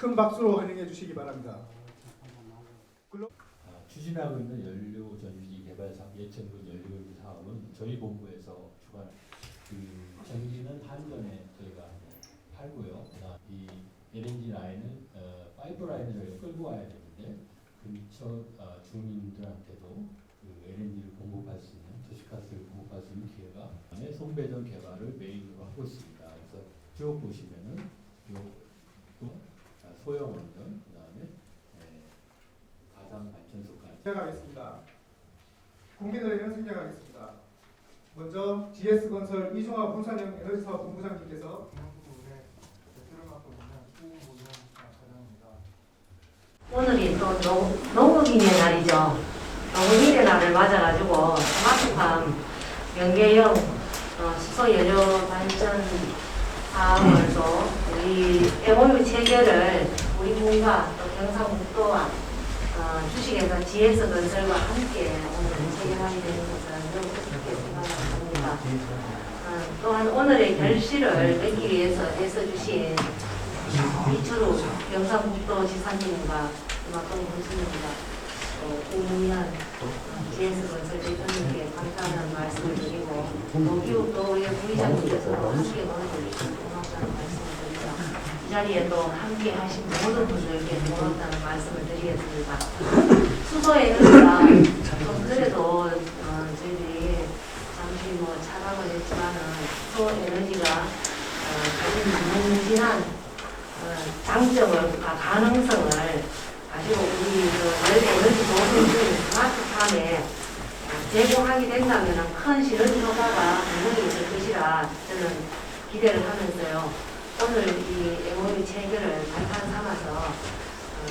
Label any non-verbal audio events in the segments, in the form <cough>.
큰 박수로 환영해 주시기 바랍니다. 아, 추진하고 있는 연료 전지 개발 사업, 예천군 연료전지 사업은 저희 본부에서 주관 그 전기는 한전에 저희가 팔고요. 이 LNG 라인은 어, 파이프 라인을 끌고 와야 되는데 근처 어, 주민들한테도 그 LNG를 공급할 수 있는 도시가스를 공급할 수 있는 기회가 손배전 개발을 메인으로 하고 있습니다. 그래서 쭉 보시면은 요 또, 아, 소형 원전 그 다음에 에, 가상 발전소까지 시작하겠습니다. 국민의힘 생략하겠습니다. 먼저 GS건설 이종화 분산형 에너지 사업 본부장님께서 오늘이 또 노, 농업인의 날이죠. 농업인의 날을 맞아가지고 스마트팜 연계형 어, 수소 연료 발전 또 우리 MOU 체결을 우리 군과 또 경상북도와 어, 주식회사 GS건설과 함께 오늘 체결하게 되는 것은 매우 뜻깊게 생각합니다. 어, 또한 오늘의 결실을 맺기 위해서 애써주신 이철우 경상북도 지사님과 이만큼 교수님과 또 우문현 GS건설 대표님께 감사하는 말씀을 드리고 노기욱도 우리 부의장님께서 함께 도와주시고 고맙다는 말씀을 드리죠. 이 자리에 또 함께 하신 모든 분들께 고맙다는 말씀을 드리겠습니다. 어, 어, 어, 가능성을 가지고 우리 그 에너지 도시들 스마트팜에 어, 제공하게 된다면 큰 시너지 효과가 분명히 있을 것이라 저는 기대를 하면서요. 오늘 이 MOU 체결을 발판 삼아서 어,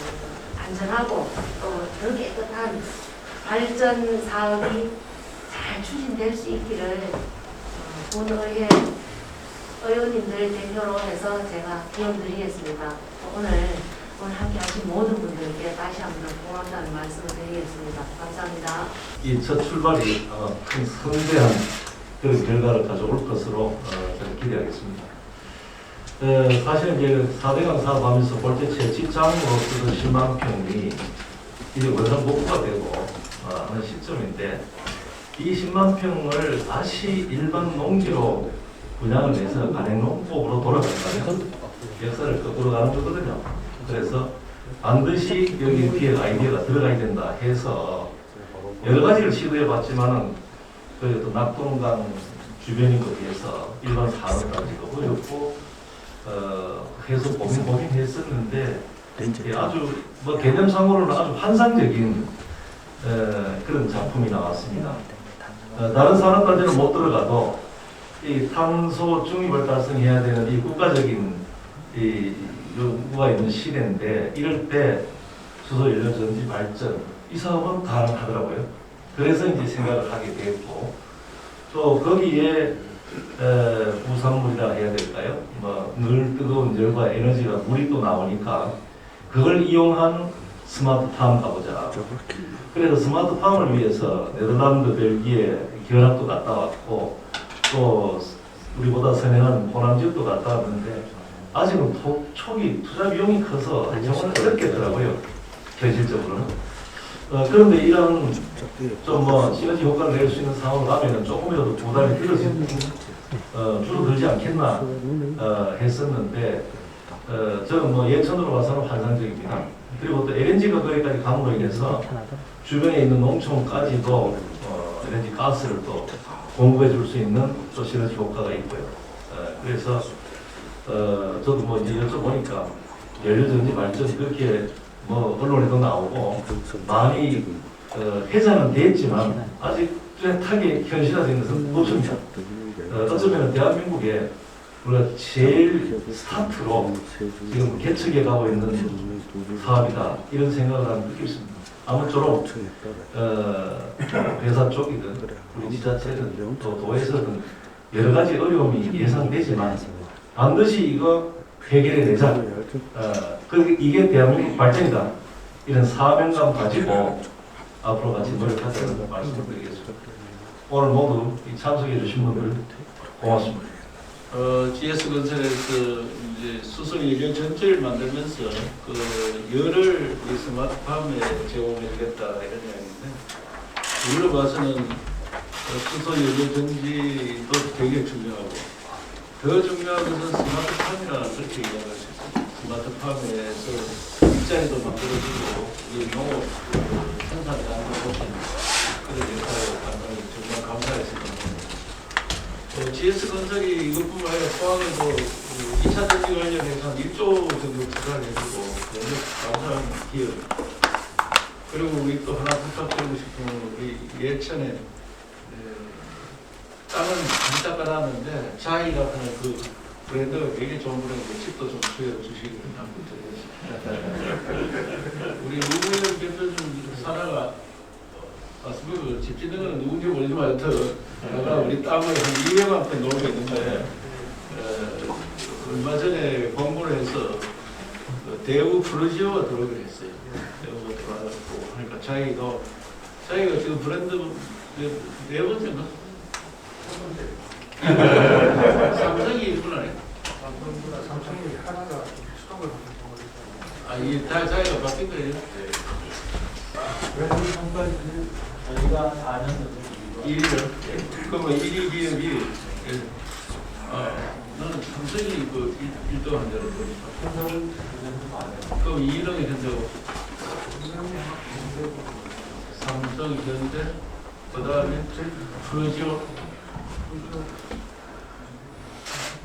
안전하고 또더 깨끗한 발전 사업이 잘 추진될 수 있기를 어, 본의회 의원님들 대표로 해서 제가 기원 드리겠습니다. 오늘 오늘 함께 하신 모든 분들께 다시 한 번 고맙다는 말씀을 드리겠습니다. 감사합니다. 이 첫 출발이 어, 큰 성대한 그런 결과를 가져올 것으로 어, 기대하겠습니다. 에, 사실은 이제 4대강 사업하면서 볼 때 제 직장으로 쓰던 10만 평이 이제 원상 복구가 되고 어, 하는 시점인데 이 10만 평을 다시 일반 농지로 분양을 해서 가맹 농법으로 돌아간다면 역사를 거꾸로 가는 거거든요. 그래서 반드시 여기 뒤에 아이디어가 들어가야 된다 해서 여러 가지를 시도해 봤지만은 그또 낙동강 주변인 것 위해서 일반 산업까지도 어렵고 어 해서 고민 고민 했었는데 예, 아주 뭐 개념상으로는 아주 환상적인 어, 그런 작품이 나왔습니다. 어, 다른 산업까지는 못 들어가도 이 탄소 중립을 달성해야 되는 이 국가적인 이 요구가 있는 시대인데 이럴 때 수소 연료 전지 발전 이 사업은 가능하더라고요. 그래서 이제 생각을 하게 됐고 또 거기에 에, 부산물이라 해야 될까요? 뭐 늘 뜨거운 열과 에너지가 물이 또 나오니까 그걸 이용한 스마트팜 가보자. 그래서 스마트팜을 위해서 네덜란드, 벨기에 견학도 갔다 왔고 또 우리보다 선행한 호남 지역도 갔다 왔는데 아직은 토, 초기 투자 비용이 커서 정말 어렵겠더라고요. 현실적으로는. 어, 그런데 이런 좀뭐 시너지 효과를 낼 수 있는 상황을 하면은 조금이라도 부담이 들어지는 어, 줄어들지 않겠나 어, 했었는데 어, 저는 뭐 예천으로 봐서는 환상적입니다. 그리고 또 LNG가 거기까지 감으로 인해서 주변에 있는 농촌까지도 어, LNG 가스를 또 공급해 줄 수 있는 또 시너지 효과가 있고요. 어, 그래서 어, 저도 뭐 이제 여쭤보니까 연료전지 발전이 그렇게 뭐 언론에도 나오고 많이 어, 회자는 됐지만 아직 뚜렷하게 현실화된 것은 없습니다. 어, 어쩌면 대한민국에 우리가 제일 스타트로 지금 개척해 가고 있는 사업이다 이런 생각을 하는 느끼고 있습니다. 아무쪼록 어, 회사 쪽이든 우리 지자체든 또 도에서든 여러 가지 어려움이 예상되지만 반드시 이거 해결해 내자. 어, 그 이게 대한민국 발전이다. 이런 사명감 가지고 앞으로 같이 노력하자는 말씀을 드리겠습니다. 오늘 모두 이 참석해 주신 분들 고맙습니다. 어, GS 건설에서 이제 수소 연료 전지를 만들면서 그 열을 이 스마트팜에 제공해주겠다 이런 이야기인데 우리로 봐서는 어, 수소 연료 전지도 되게 중요하고 더 중요한 것은 스마트팜이라 그렇게 이야기할 수 있습니다. 스마트팜에서 일자리도 만들어지고 이 농업 그 생산량도 높인 그런 역할을 상당히 정말 감사했습니다. 어, GS 건설이 이것뿐만 아니라 포항에도 그 2차 전지 관련해서 한 1조 정도 투자를 해주고 너무 감사한 기업. 그리고 우리 또 하나 부탁드리고 싶은 건 우리 예천에 에, 땅은 진짜 깔았는데 자이가 하는 그 브랜드가 되게 좋은 브랜드 집도 좀 수여 주시기 부탁드리겠습니다. 우리 우무현 대표 좀 사다가 맞습니다. 집 짓는 거는 누군지 모르지만 여튼 내가 우리 땅을 한 200만 평 놓고 있는데 어, 얼마 전에 공부를 해서 그 대우 프로지오가 들어오기로 했어요. 대우가 들어왔고 그러니까 자기도 자기가 지금 브랜드 네, 네 번째인가? 삼성이 일분하네. 삼성이 하나가 수동을 아, 이게 다 자기가 바뀐 거예요? 저희가 4년 전에 1위요? 그러면 1위 기업이 예. 아, 나는 삼성이 그 1등 한 대로 보니까 그럼 2등이 현재고 삼성, 현대, 그 다음에 프로지오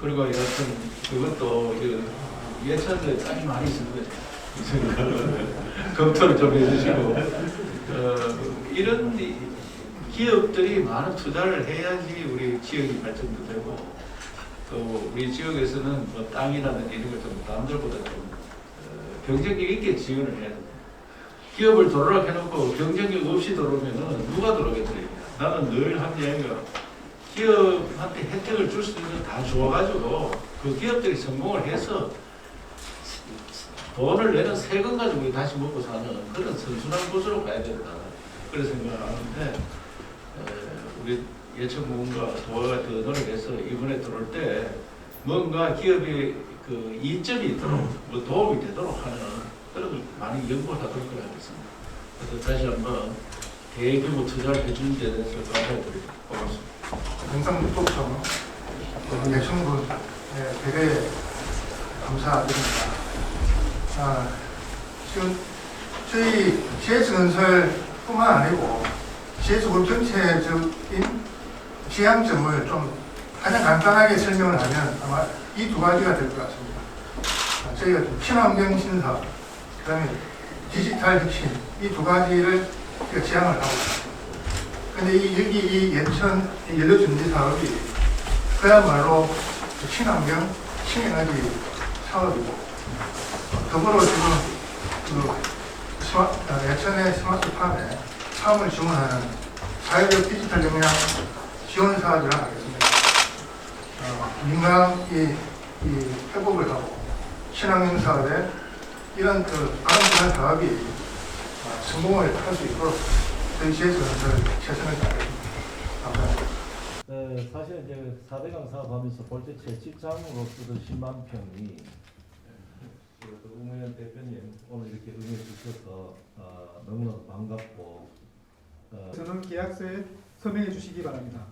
그리고 여하튼 그것도 그 예천에 땅이 많이 생각은 <laughs> 검토를 좀 해주시고 어, 이런 이- 기업들이 많은 투자를 해야지 우리 지역이 발전도 되고 또 우리 지역에서는 뭐 땅이라든지 이런 것좀 남들보다 좀 어, 경쟁력 있게 지원을 해야 돼요. 기업을 들어오라 해놓고 경쟁력 없이 들어오면은 누가 들어오겠어요? 나는 늘 한 이야기가 기업한테 혜택을 줄 수 있는 거다 줘가지고 그 기업들이 성공을 해서 돈을 내는 세금 가지고 다시 먹고 사는 그런 선순환 구조로 가야 된다. 그런 생각을 하는데 에, 우리 예천 공과 도화가 더 노력해서 이번에 들어올 때 뭔가 기업이 그 이점이 있도록 뭐 도움이 되도록 하는 그런 걸 많이 연구를 하도록 그래 하겠습니다. 그래서 다시 한번 대규모 투자를 해주는 데 대해서 감사드립니다. 고맙습니다. 경상북도청 예천군 대대 감사드립니다. 아, 지금 저희 GS건설뿐만 아니고 GS그룹 전체적인 지향점을 좀 가장 간단하게 설명을 하면 아마 이 두 가지가 될 것 같습니다. 아, 저희가 좀 친환경 신사, 그 다음에 디지털 혁신 이 두 가지를 지향을 하고 있습니다. 근데 이, 여기 이 예천 이 연료전지 사업이 그야말로 그 친환경, 신에너지 사업이고 더불어 지금 그 스마, 어, 예천의 스마트팜에 사업을 지원하는 사회적 디지털 역량 지원 사업이라 하겠습니다. 어, 민간이 이 회복을 하고 친환경 사업에 이런 그 아름다운 사업이 어, 성공을 할 수 있도록 저희 지에서는 최선을 다하겠습니다. 감사합니다. 네, 사실 이제 4대강 사업하면서 볼때제 직장으로 쓰던 10만 평이 그 우무현 대표님 오늘 이렇게 응해 주셔서 어, 너무나도 반갑고 어, 저는 계약서에 서명해 주시기 바랍니다.